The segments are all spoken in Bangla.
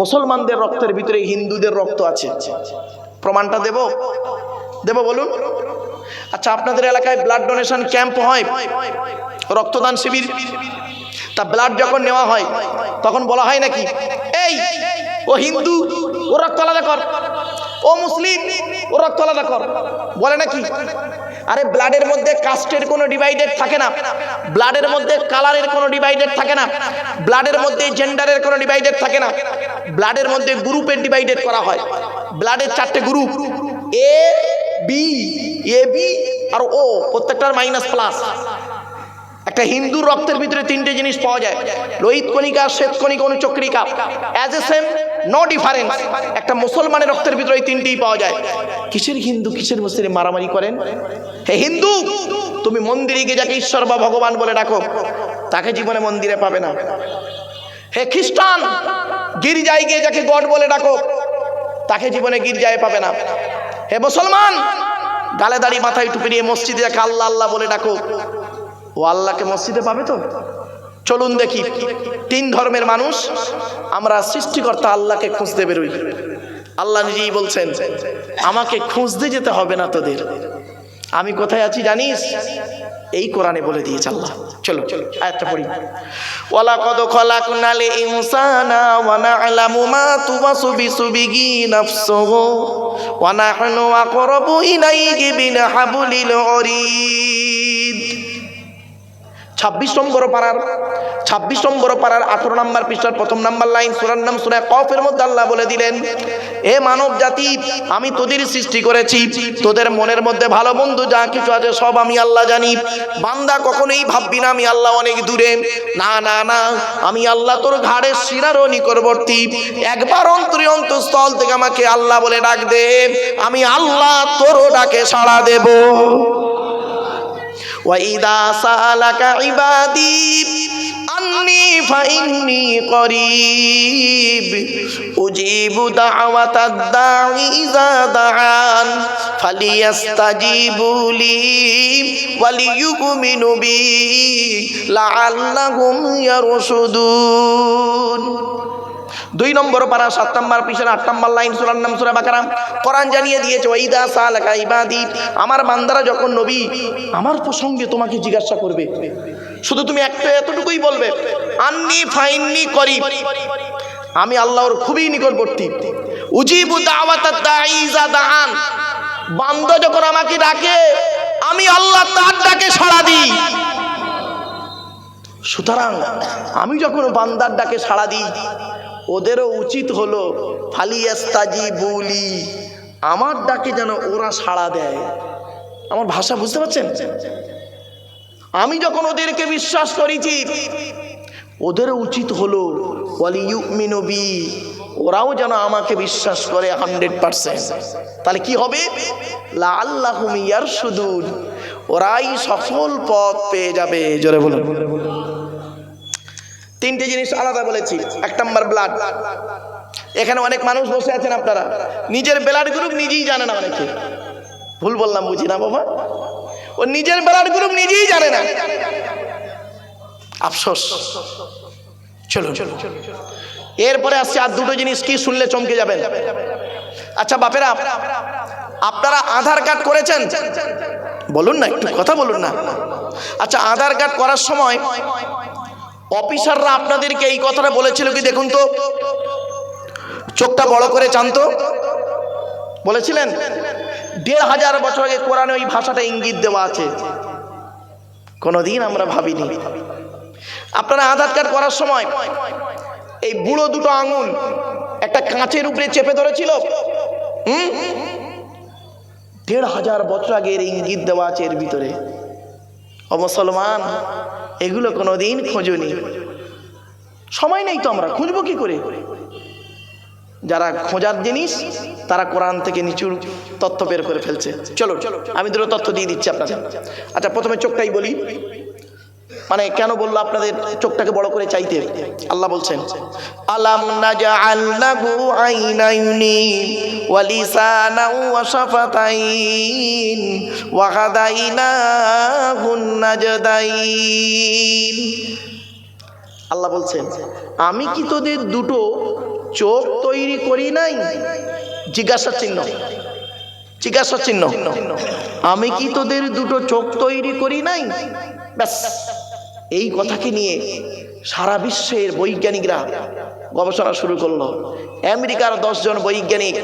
মুসলমানদের রক্তের ভিতরে হিন্দুদের রক্ত আছে। প্রমাণটা দেব? দেব বলুন? আচ্ছা আপনাদের এলাকায় ব্লাড ডোনেশন ক্যাম্প হয়? রক্তদান শিবির? তা ব্লাড যখন নেওয়া হয়, তখন বলা হয় নাকি, এই, ও হিন্দু, ও রক্ত আলাদা কর। ও মুসলিম, ও রক্ত আলাদা কর। বলে নাকি? আরে ব্লাডের মধ্যে কাস্টের কোনো ডিভাইডেড থাকে না। ব্লাডের মধ্যে কালারের কোনো ডিভাইডেড থাকে না। ব্লাডের মধ্যে জেন্ডারের কোনো ডিভাইডেড থাকে না। ব্লাডের মধ্যে গ্রুপের ডিভাইডেড করা হয়। ব্লাডের চারটে group A B A B R O প্রত্যেকটার মাইনাস প্লাস একটা হিন্দুর রক্তের ভিতরে তিনটে জিনিস পাওয়া যায়। লোহিত কণিকা, শ্বেত কণিকা, অনুচক্রিকা। As a same no difference একটা মুসলমানের রক্তের ভিতরে এই তিনটেই পাওয়া যায়। কিসের হিন্দু, কিসের মুসলিম মারামারি করেন? হে হিন্দু, তুমি মন্দিরে গিয়ে যাকে ঈশ্বর বা ভগবান বলে ডাকো, তাকে জীবনে মন্দিরে পাবে না। হে খ্রিস্টান, গির্জায় গিয়ে যাকে গড বলে ডাকো, তাকে জীবনে গির্জায় পাবে না। হে মুসলমান, গালে দাড়ি, মাথায় টুপি নিয়ে মসজিদে যাকে আল্লাহ আল্লাহ বলে ডাকো, ও আল্লাহকে মসজিদে পাবে তো? চলুন দেখি, তিন ধর্মের মানুষ, আমরা সৃষ্টিকর্তা আল্লাহকে খুঁজতে বেরোই। আল্লাহ নিজেই বলছেন, আমাকে খুঁজতে যেতে হবে না তোদের। আমি কোথায় আছি জানিস? এই কোরআনে বলে দিয়েছে আল্লাহ। চলো চলো আয়াতটা পড়ি। ওয়ালা কদ খলাকনাল ইনসানা ওয়া না'লামু মা তুওয়াসু বিসুবিহি নাফসুহু ওয়া নাহনু আকরাবু ইলাইহি বিন হাবলিল ওয়ারিদ ছাব্বিশ নম্বর পাড়ার ছাব্বিশ নম্বর পাড়ার আঠারো নম্বর পৃষ্ঠার প্রথম নাম্বার লাইন, সুরার নাম সুরা কফের মধ্যে আল্লাহ বলে দিলেন, এ মানব জাতি, আমি তোদের সৃষ্টি করেছি, তোদের মনের মধ্যে ভালো বন্ধু যা কিছু আছে সব আমি আল্লাহ জানি। বান্দা কখনোই ভাববি না আমি আল্লাহ অনেক দূরে। না না না, আমি আল্লাহ তোর ঘাড়ের শিরারও নিকটবর্তী। একবার অন্তরে অন্তঃস্থল থেকে আমাকে আল্লাহ বলে ডাক দে, আমি আল্লাহ তোরও ডাকে সাড়া দেবো। ওয়াইদা সালাকা ইবাদি আন্নি ফাইন্নি করিব উজিবু দাওয়াতাদ দাঈ ইযা দাআন ফালিয়াস্তাজিবু লি ওয়ালিয়ুমিনু বি লাআল্লাহুম ইয়ারশুদুন দুই নম্বর পারা, সাত নম্বর পিছনে, আট নম্বর লাইন, সুরার নাম সুরা বাকারাম কোরআন জানিয়ে দিয়েছে ওইদা সালাকা ইবাদি। আমার বান্দারা যখন নবী, আমার প্রসঙ্গে তোমাকে জিজ্ঞাসা করবে। শুধু তুমি একটা এতটুকুই বলবে, আন্নি ফাইননি করি। আমি আল্লাহর খুবই নিকটবর্তী। উজিবু দাআন বান্দা যখন আমাকে ডাকে, আমি আল্লাহ তার ডাকে সাড়া দিই। সুতরাং, আমি যখন বান্দার ডাকে সাড়া দিই ওদেরও উচিত হলো ফালিয়াস্তাজি বলি আমার ডাকে যেন ওরা সাড়া দেয়। আমার ভাষা বুঝতে পারছেন? আমি যখন ওদেরকে বিশ্বাস করেছি, ওদেরও উচিত হলো ওয়ালিউমিনবি ওরাও যেন আমাকে বিশ্বাস করে হান্ড্রেড পারসেন্ট। তাহলে কি হবে? আল্লাহ ইয়ার সুদুর ওরাই সফল পথ পেয়ে যাবে। জোরে বলুন। তিনটে জিনিস আলাদা বলেছি। এক নম্বর ব্লাড এখানে অনেক মানুষ বসে আছেন আপনারা। নিজের ব্লাড গ্রুপ নিজেই জানে না অনেকে। ভুল বললাম, বুঝি না বাবা? ও নিজের ব্লাড গ্রুপ নিজেই জানে না। আফসোস। চলো চলো এরপরে আসছে, আর দুটো জিনিস কি শুনলে চমকে যাবেন? আচ্ছা বাপেরা, আপনারা আধার কার্ড করেছেন? বলুন না, একটু কথা বলুন না। আচ্ছা আধার কার্ড করার সময় অফিসাররা আপনাদেরকে এই কথাটা বলেছিল কি দেখুন তো? চোখটা বড় করে চান তো বলেছিলেন, দেড় হাজার বছর আগে কোরআনে ওই ভাষাটা ইঙ্গিত দেওয়া আছে। কোনোদিন আমরা ভাবিনি। আপনারা আধার কার্ড করার সময় এই বুড়ো দুটো আঙুল একটা কাঁচের উপরে চেপে ধরেছিল? হুম? দেড় হাজার বছর আগে এর ইঙ্গিত দেওয়া আছে এর ভিতরে। ও মুসলমান এগুলো কোনো কোনোদিন খোঁজনি। সময় নেই তো আমরা, খুঁজবো কি করে? যারা খোঁজার জিনিস, তারা কোরআন থেকে নিচুর তথ্য বের করে ফেলছে। চলো, আমি দুটো তথ্য দিয়ে দিচ্ছি আপনাদের। আচ্ছা প্রথমে চোখটাই বলি। মানে কেন বলল আপনাদের চোখটাকে বড় করে চাইতে? আল্লাহ বলছেন, আলাম নাজআল লাহু আইনাইনি ওয়া লিসানাও ওয়া শাফাতাইন ওয়া হাদাইনাহুন নাজদাইন। আল্লাহ বলছেন, আমি কি তোদের দুটো চোখ তৈরি করি নাই? জিজ্ঞাসা চিহ্ন। জিজ্ঞাসা চিহ্ন। আমি কি তোদের দুটো চোখ তৈরি করি নাই? ব্যাস। এই কথাকে নিয়ে সারা বিশ্বের বৈজ্ঞানিকরা গবেষণা শুরু করল। আমেরিকার দশজন বৈজ্ঞানিক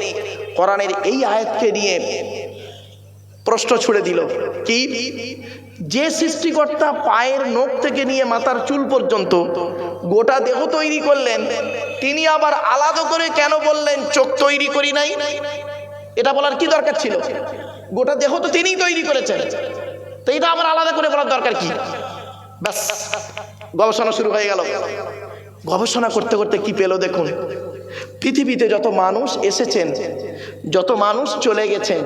কোরআনের এই আয়াতকে নিয়ে প্রশ্ন ছুড়ে দিল, কি? যে সৃষ্টিকর্তা পায়ের নখ থেকে নিয়ে মাথার চুল পর্যন্ত গোটা দেহ তৈরি করলেন, তিনি আবার আলাদা করে কেন বললেন, চোখ তৈরি করি নাই? এটা বলার কি দরকার ছিল? গোটা দেহ তো তিনিই তৈরি করেছেন। তো এটা আবার আলাদা করে বলার দরকার কি? ব্যাস, গবেষণা শুরু হয়ে গেল। গবেষণা করতে করতে কি পেল দেখুন? পৃথিবীতে যত মানুষ এসেছেন, যত মানুষ চলে গেছেন,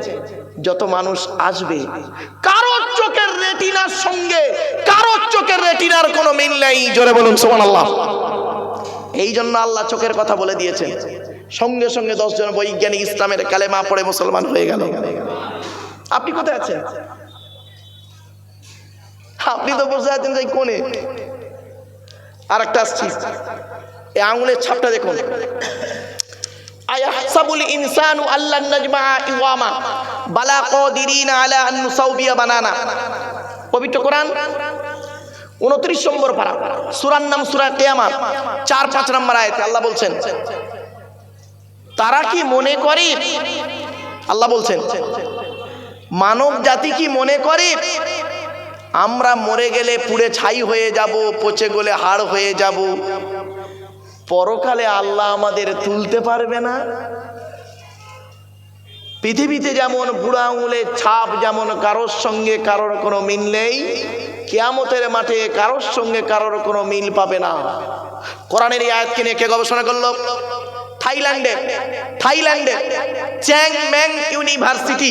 যত মানুষ আসবে, কারোর চোখের রেটিনার সঙ্গে, কারোর চোখের রেটিনার কোনো মিল নেই। জোরে বলুন সোমান আল্লাহ এই জন্য আল্লাহ চোখের কথা বলে দিয়েছেন। সঙ্গে সঙ্গে দশজন বৈজ্ঞানিক ইসলামের কালেমা পড়ে মুসলমান হয়ে গেল। আপনি কোথায় আছেন? আপনি তো বসে আছেন যে কোণে? আর একটা আসছি। এই আঙুলের ছাপটা দেখুন। পবিত্র কোরআন, উনত্রিশ নম্বর সুরার নাম চার পাঁচ নম্বর আল্লাহ বলছেন, তারা কি মনে করে? আল্লাহ বলছেন, মানব জাতি কি মনে করে? আমরা মরে গেলে পুড়ে ছাই হয়ে যাব, পচে গলে হাড় হয়ে যাব। পরকালে আল্লাহ আমাদের তুলতে পারবে না। পৃথিবীতে যেমন বুড়া আঙুলের ছাপ, যেমন কারোর সঙ্গে কারোর কোনো মিল নেই, কেয়ামতের মাঠে কারোর সঙ্গে কারোর কোনো মিল পাবে না। কোরআনের এই আয়াতকে নিয়ে কে গবেষণা করল? থাইল্যান্ডে থাইল্যান্ডে চ্যাং ম্যাং ইউনিভার্সিটি,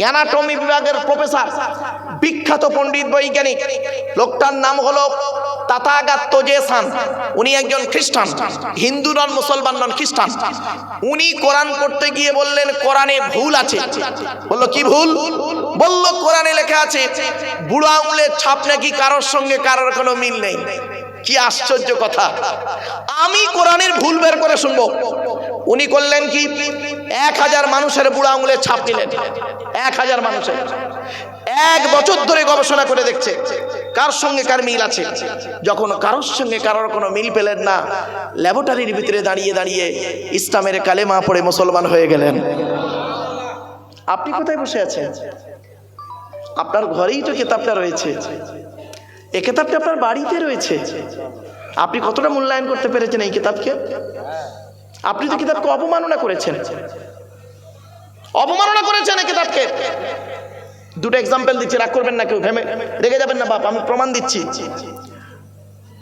অ্যানাটমি বিভাগের প্রফেসর বিখ্যাত পণ্ডিত বৈজ্ঞানিক। লোকটার নাম হলো তাতাগাত তোজেসান উনি একজন খ্রিস্টান, হিন্দু নন, মুসলমান নন, খ্রিস্টান। উনি কোরআন পড়তে গিয়ে বললেন, কোরআনে ভুল আছে। বলল, কি ভুল? বলল, কোরআনে লেখা আছে, বুড়ো আঙুলের ছাপ নাকি কারোর সঙ্গে কারোর কোনো মিল নেই। কি আশ্চর্য কথা। আমি কোরআনের ভুল বের করে শুনব। উনি করলেন কি? এক হাজার মানুষের বুড়া আঙুলের ছাপ নিলেন। এক হাজার মানুষের। এক বছর ধরে গবেষণা করে দেখছে, কার সঙ্গে কার মিল আছে। যখন কারোর সঙ্গে কারোর কোনো মিল পেলেন না, ল্যাবরেটরির ভিতরে দাঁড়িয়ে দাঁড়িয়ে ইসলামের কালেমা পড়ে মুসলমান হয়ে গেলেন। আপনি কোথায় বসে আছেন? আপনার ঘরেই তো কেতাবটা রয়েছে। এ কেতাবটা আপনার বাড়িতে রয়েছে। আপনি কতটা মূল্যায়ন করতে পেরেছেন এই কিতাবকে আপনি তো কিতাবকে অপমাননা করেছেন। অপমাননা করেছেন এই কিতাবকে দুটো এক্সাম্পল দিচ্ছি, রাগ করবেন না কেউ, ঘেমে। রেগে যাবেন না, বাপ, আমি প্রমাণ দিচ্ছি।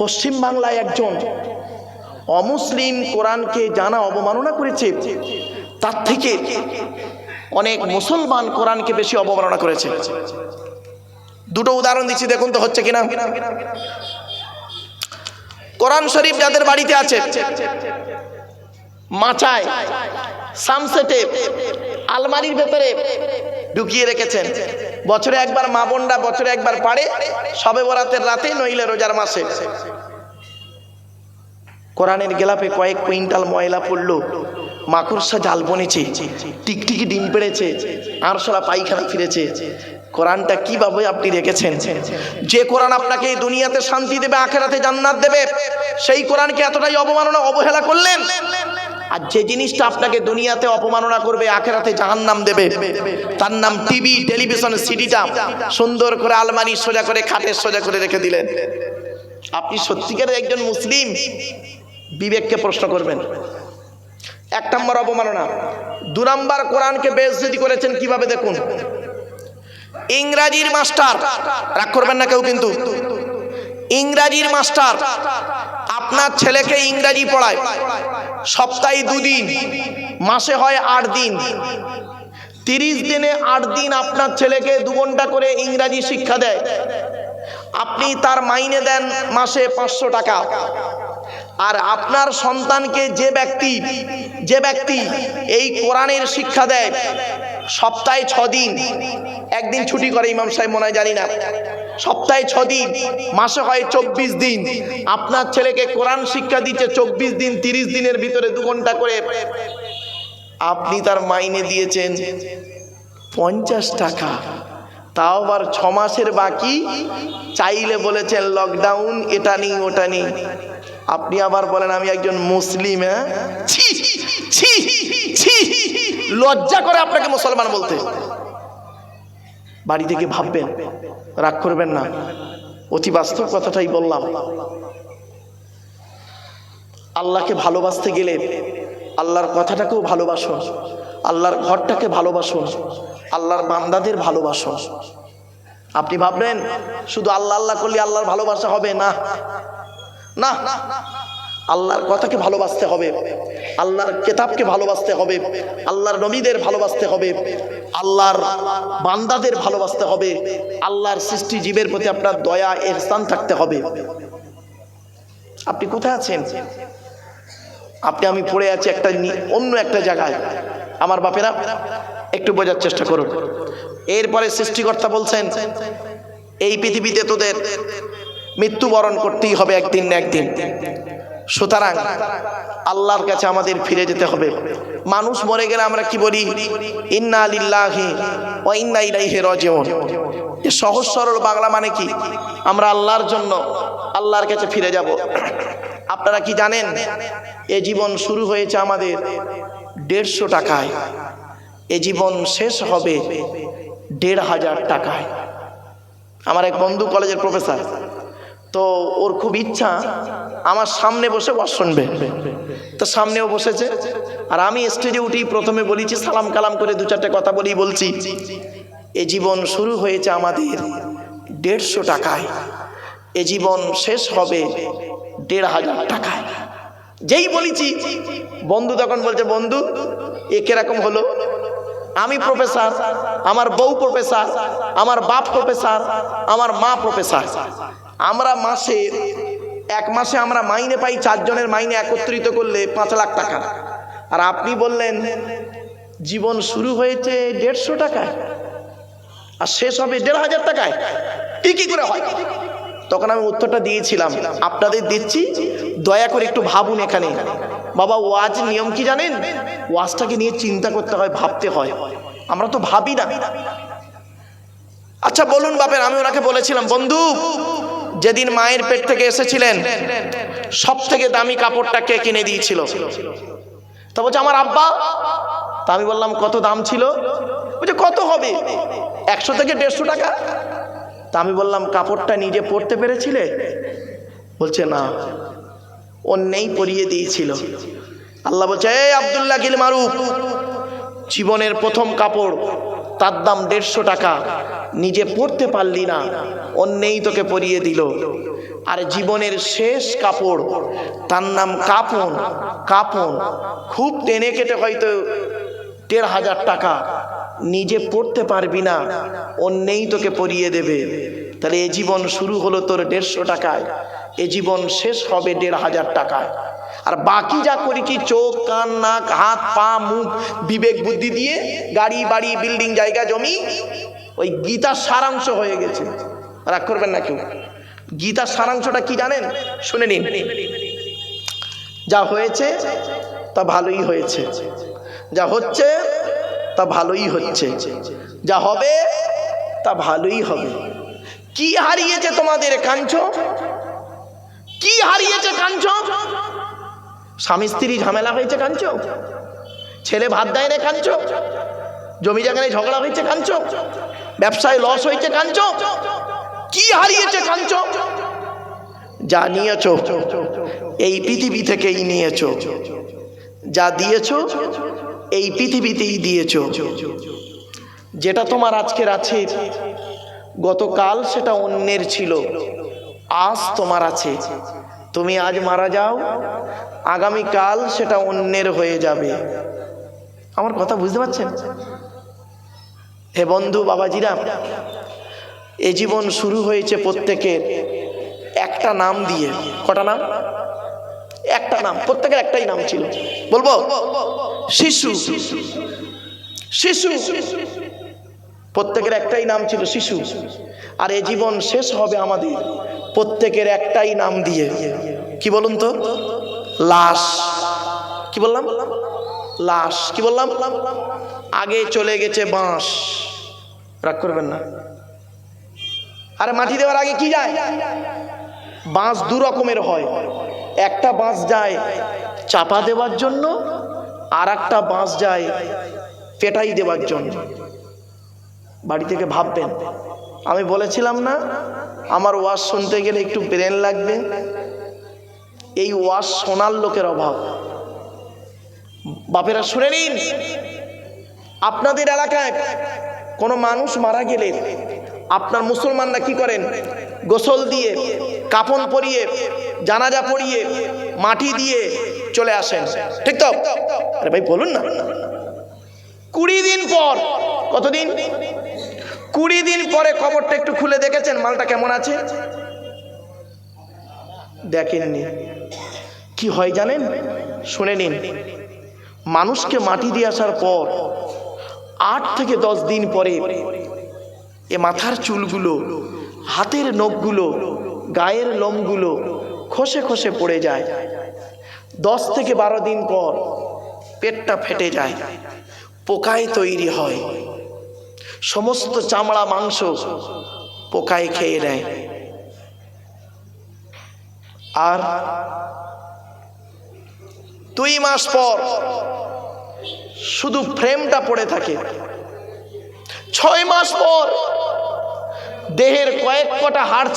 পশ্চিম বাংলায় একজন অমুসলিম কোরআনকে জানা অবমাননা করেছে, তার থেকে অনেক মুসলমান কোরআনকে বেশি অবমাননা করেছে। দুটো উদাহরণ দিচ্ছি, দেখুন তো হচ্ছে কিনা। কোরআন শরীফ যাদের বাড়িতে আছে, মাচায় সামসেটে আলমারির ভেতরে ঢুকিয়ে রেখেছেন। বছরে একবার মা বোনরা বছরে একবার পারে, সবে বরাতের রাতে নইলে রোজার মাসে। কোরআনের গেলাপে কয়েক কুইন্টাল ময়লা পড়ল, মাকড়সা জাল বনেছে, টিকটিকি ডিম পেড়েছে, আরশোলা পায়খানা ফিরেছে। কোরআনটা কীভাবে আপনি রেখেছেন যে কোরআন আপনাকে এই দুনিয়াতে শান্তি দেবে, আখেরাতে জান্নাত দেবে, সেই কোরআনকে এতটাই অবমাননা, অবহেলা করলেন আর যে জিনিসটা আপনাকে দুনিয়াতে অপমাননা করবে, আখেরাতে জাহান্নাম দেবে। তার নাম টিভি, টেলিভিশন, সিডিটা। সুন্দর করে আলমারি সোজা করে খাটের সোজা করে রেখে দিলেন। আপনি সত্যিকারের একজন মুসলিম? বিবেককে প্রশ্ন করবেন। এক নম্বর অপমাননা দু নম্বর কোরআনকে বেজতি করেছেন, কীভাবে দেখুন? ইংরাজির মাস্টার। রাগ করবেন না কেউ কিন্তু। ইংরাজির মাস্টার। আপনার ছেলেকে ইংরাজি পড়ায়। সপ্তাহে দুদিন, মাসে হয় আট দিন। তিরিশ দিনে আট দিন আপনার ছেলেকে দু ঘণ্টা করে ইংরাজি শিক্ষা দেয়। আপনি তার মাইনে দেন মাসে পাঁচশো টাকা। আর আপনার সন্তানকে যে ব্যক্তি যে ব্যক্তি এই কোরআনের শিক্ষা দেয় সপ্তাহে ছ দিন একদিন ছুটি করে ইমাম সাহেব, মনে হয় জানি না। সপ্তাহে ছ দিন মাসে হয় চব্বিশ দিন। আপনার ছেলেকে কোরআন শিক্ষা দিচ্ছে চব্বিশ দিন, তিরিশ দিনের ভিতরে দু ঘণ্টা করে। আপনি তার মাইনে দিয়েছেন পঞ্চাশ টাকা। তাও আবার ছ মাসের বাকি। চাইলে বলেছেন লকডাউন এটা নেই, ওটা নেই। আপনি আবার বলেন, আমি একজন মুসলিম হ্যাঁ? লজ্জা করে আপনাকে মুসলমান বলতে। বাড়ি থেকে ভাববেন? রাগ করবেন না? অতি বাস্তব কথাটাই বললাম। আল্লাহকে ভালোবাসতে গেলে আল্লাহর কথাটাকেও ভালোবাসুন আল্লাহর ঘরটাকে ভালোবাসুন আল্লাহর বান্দাদের ভালোবাসুন আপনি ভাবলেন শুধু আল্লাহ আল্লাহ করলে আল্লাহর ভালোবাসা হবে? না। না, আল্লাহর কথাকে ভালোবাসতে হবে, আল্লাহর কেতাবকে ভালোবাসতে হবে, আল্লাহর নবীদের ভালোবাসতে হবে, আল্লাহর বান্দাদের ভালোবাসতে হবে, আল্লাহর সৃষ্টি জীবের প্রতি আপনার দয়া এর স্থান থাকতে হবে। আপনি কোথায় আছেন? আপনি, আমি পড়ে আছি একটা অন্য একটা জায়গায়। আমার বাপেরা, একটু বোঝার চেষ্টা করুন। এরপরে সৃষ্টিকর্তা বলছেন, এই পৃথিবীতে তোদের মৃত্যুবরণ করতেই হবে একদিন না একদিন। সুতরাং আল্লাহর কাছে আমাদের ফিরে যেতে হবে। মানুষ মরে গেলে আমরা কি বলি? ইন্না লিল্লাহি ও ইন্না ইলাইহি রাজিউন এ সহজ সরল বাংলা মানে কি? আমরা আল্লাহর জন্য আল্লাহর কাছে ফিরে যাব। আপনারা কি জানেন? এ জীবন শুরু হয়েছে আমাদের দেড়শো টাকায়। এ জীবন শেষ হবে দেড় হাজার টাকায়। আমার এক বন্ধু কলেজের প্রফেসর। তো ওর খুব ইচ্ছা আমার সামনে বসে ওয়াজ শুনবে। তো সামনেও বসেছে। আর আমি স্টেজে উঠেই প্রথমে বলেছি, সালাম কালাম করে দু চারটে কথা বলি বলছি, এ জীবন শুরু হয়েছে আমাদের দেড়শো টাকায়। এ জীবন শেষ হবে দেড় হাজার টাকায়। যেই বলেছি, বন্ধু তখন বলছে, বন্ধু, এ কীরকম হলো? আমি প্রফেসর আমার বউ প্রফেসর আমার বাপ প্রফেসর আমার মা প্রফেসর আমরা মাসে, এক মাসে আমরা মাইনে পাই চারজনের মাইনে একত্রিত করলে পাঁচ লাখ টাকা। আর আপনি বললেন, জীবন শুরু হয়েছে দেড়শো টাকায়, আর শেষ হবে দেড় হাজার টাকায়। কি কি করে হয়? তখন আমি উত্তরটা দিয়েছিলাম। আপনাদের দিচ্ছি, দয়া করে একটু ভাবুন এখানে। বাবা, ওয়াজ নিয়ম কি জানেন? ওয়াজটাকে নিয়ে চিন্তা করতে হয়, ভাবতে হয়। আমরা তো ভাবি না। আচ্ছা বলুন বাপের আমি ওনাকে বলেছিলাম, বন্ধু যেদিন মায়ের পেট থেকে এসেছিলেন সব থেকে দামি কাপড়টা কে কিনে দিয়েছিল? তা বলছে, আমার আব্বা। তা আমি বললাম, কত দাম ছিল? বলছে, কত হবে? একশো থেকে দেড়শো টাকা। তা আমি বললাম, কাপড়টা নিজে পরতে পেরেছিলে? বলছে, না। অন্যেই পরিয়ে দিয়েছিল। আল্লাহ বলছে, এই আবদুল্লাহ গিল মারুফ জীবনের প্রথম কাপড় তার দাম দেড়শো টাকা। নিজে পরতে পারলি না। অন্যেই তোকে পরিয়ে দিল। আর জীবনের শেষ কাপড়, তার নাম কাপন। কাপন, খুব টেনে কেটে হয়তো দেড় হাজার টাকা। নিজে পড়তে পারবি না। অন্যেই তোকে পরিয়ে দেবে। তাহলে এ জীবন শুরু হলো তোর দেড়শো টাকায়। এ জীবন শেষ হবে দেড় হাজার টাকায়। আর বাকি যা করি কি, চোখ, কান, নাক, হাত, পা, মুখ, বিবেক, বুদ্ধি দিয়ে গাড়ি, বাড়ি, বিল্ডিং, জায়গা, জমি, ওই গীতার সারাংশ হয়ে গেছে। রাগ করবেন না কেউ। গীতার সারাংশটা কি জানেন? শুনে নিন। যা হয়েছে, তা ভালোই হয়েছে। যা হচ্ছে, তা ভালোই হচ্ছে। যা হবে, তা ভালোই হবে। কি হারিয়েছে তোমাদের কাঞ্চ? কি হারিয়েছে কাঞ্চ? স্বামী স্ত্রী ঝামেলা হয়েছে কাঞ্চ ছেলে ভাত দেয় না কাঞ্চ জমি জায়গায় ঝগড়া হয়েছে কাঞ্চ ব্যবসায় লস হয়েছে কাঞ্চ কি হারিয়েছে কাঞ্চ যা নিয়েছ, এই পৃথিবী থেকেই নিয়েছ। যা দিয়েছ, এই পৃথিবীতেই দিয়েছ। যেটা তোমার আজকের আছে, গতকাল সেটা অন্যের ছিল, আজ তোমার আছে। তুমি আজ মারা যাও, আগামীকাল সেটা অন্যের হয়ে যাবে। আমার কথা বুঝতে পারছেন? হে বন্ধু বাবাজিরা, এ জীবন শুরু হয়েছে প্রত্যেকের একটা নাম দিয়ে। কটা নাম? একটা নাম, প্রত্যেকের একটাই নাম ছিল। বলব? শিশু। শিশু। প্রত্যেকের একটাই নাম ছিল শিশু। আর এ জীবন শেষ হবে আমাদের। প্রত্যেকের একটাই নাম দিয়ে। কি বলুন তো? লাশ। কি বললাম? লাশ। কি বললাম? আগে চলে গেছে বাঁশ। রাগ করবেন না। আরে মাটি দেওয়ার আগে কি যায়? বাঁশ দু রকমের হয়। একটা বাঁশ যায় চাপা দেওয়ার জন্য আর একটা বাঁশ যায় পেটাই দেওয়ার জন্য। বাড়ি থেকে ভাববেন। আমি বলেছিলাম না, আমার ওয়াজ শুনতে গেলে একটু ব্রেন লাগবে। এই ওয়াজ শোনার লোকের অভাব। বাপেরা, শুনে নিন। আপনাদের এলাকায় কোনো মানুষ মারা গেলে আপনার মুসলমানরা কি করেন? গোসল দিয়ে কাফন পরিয়ে, জানাজা পরিয়ে মাটি দিয়ে চলে আসেন। ঠিক তো? আরে ভাই, বলুন না। কুড়ি দিন পর, কতদিন? কুড়ি দিন পরে কবরটা একটু খুলে দেখেছেন? মালটা কেমন আছে? দেখেননি। কি হয় জানেন? শুনে নিন। মানুষকে মাটি দিয়ে আসার পর আট থেকে দশ দিন পরে এ মাথার চুলগুলো, হাতের নখগুলো, গায়ের লোমগুলো খসে খসে পড়ে যায়। দশ থেকে বারো দিন পর পেটটা ফেটে যায়। পোকায় তৈরি হয়। সমস্ত চামড়া মাংস পোকায় খেয়ে নেয়। আর দুই মাস পর শুধু ফ্রেমটা পড়ে থাকে। ছয় মাস পর দেহের কয়েক কটা হাড়